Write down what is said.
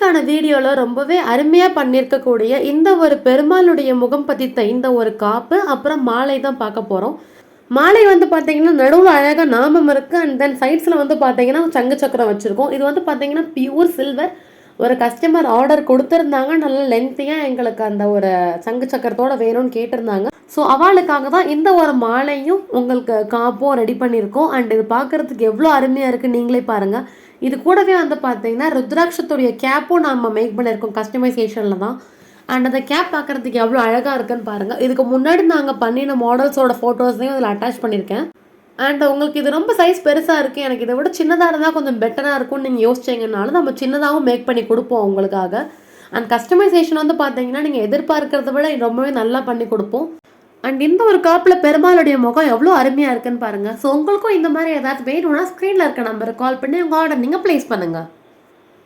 இன்னைக்கான வீடியோவில் ரொம்பவே அருமையாக பண்ணியிருக்கக்கூடிய இந்த ஒரு பெருமாளுடைய முகம் பதித்த இந்த ஒரு காப்பு அப்புறம் மாலை தான் பார்க்க போகிறோம் மாலை வந்து பார்த்தீங்கன்னா நடுவில் அழகாக நாமம் இருக்குது அண்ட் தென் சைட்ஸில் வந்து பார்த்தீங்கன்னா சங்கு சக்கரம் வச்சுருக்கோம். இது வந்து பார்த்தீங்கன்னா பியூர் சில்வர் ஒரு கஸ்டமர் ஆர்டர் கொடுத்துருந்தாங்க. நல்ல லென்த்தியாக எங்களுக்கு அந்த ஒரு சங்கு சக்கரத்தோட வேணும்னு கேட்டிருந்தாங்க. ஸோ அவளுக்காக தான் இந்த ஒரு மாலையும் உங்களுக்கு காப்பும் ரெடி பண்ணியிருக்கோம் அண்ட் இது பார்க்குறதுக்கு எவ்வளோ அருமையாக இருக்குது நீங்களே பாருங்கள் இது கூடவே வந்து பார்த்தீங்கன்னா ருத்ராட்சத்துடைய கேப்பும் நம்ம மேக் பண்ணியிருக்கோம் கஸ்டமைசேஷனில் தான். அண்ட் அந்த கேப் பார்க்குறதுக்கு எவ்வளோ அழகாக இருக்குன்னு பாருங்கள் இதுக்கு முன்னாடி நாங்கள் பண்ணின மாடல்ஸோட ஃபோட்டோஸையும் அதில் அட்டாச் பண்ணியிருக்கேன். அண்ட் உங்களுக்கு இது ரொம்ப சைஸ் பெருசாக இருக்குது எனக்கு இதை விட சின்னதாக இருந்தால் கொஞ்சம் பெட்டராக இருக்கும்னு நீங்கள் யோசிச்சிங்கனாலும் நம்ம சின்னதாகவும் மேக் பண்ணி கொடுப்போம் உங்களுக்காக. அண்ட் கஸ்டமைசேஷன் வந்து பார்த்தீங்கன்னா நீங்கள் எதிர்பார்க்கறத விட ரொம்பவே நல்லா பண்ணி கொடுப்போம். அண்ட் இந்த ஒரு காப்பில் பெருமாளுடைய முகம் எவ்வளோ அருமையாக இருக்குன்னு பாருங்கள் ஸோ உங்களுக்கும் இந்த மாதிரி ஏதாவது வேணும்னா ஸ்க்ரீனில் இருக்க நம்பருக்கு கால் பண்ணி உங்கள் ஆர்டர் நீங்கள் ப்ளேஸ் பண்ணுங்கள்